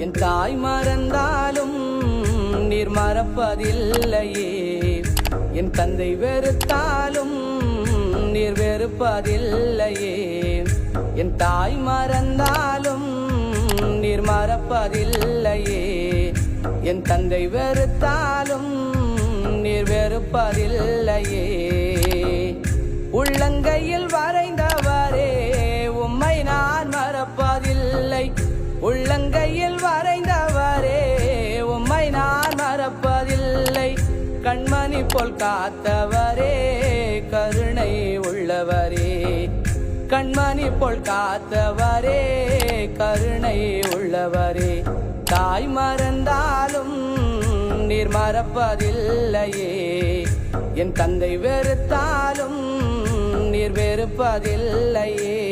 என் தாய் மறந்தாலும் நீர் மறப்பதில்லையே. என் தந்தை வெறுத்தாலும் நீர் வெறுப்பதில்லையே. என் தாய் மறந்தாலும் நீர் மறப்பதில்லையே. என் தந்தை வெறுத்தாலும் நீர் வெறுப்பதில்லையே. உள்ளங்கையில் வரைந்தவரே உம்மை நான் மறப்பதில்லை. கண்மணி போல் காத்தவரே கருணை உள்ளவரே. கண்மணி போல் காத்தவரே கருணை உள்ளவரே. தாய் மறந்தாலும் நீர் மறப்பதில்லையே. என் தந்தை வெறுத்தாலும் நீர் வெறுப்பதில்லையே.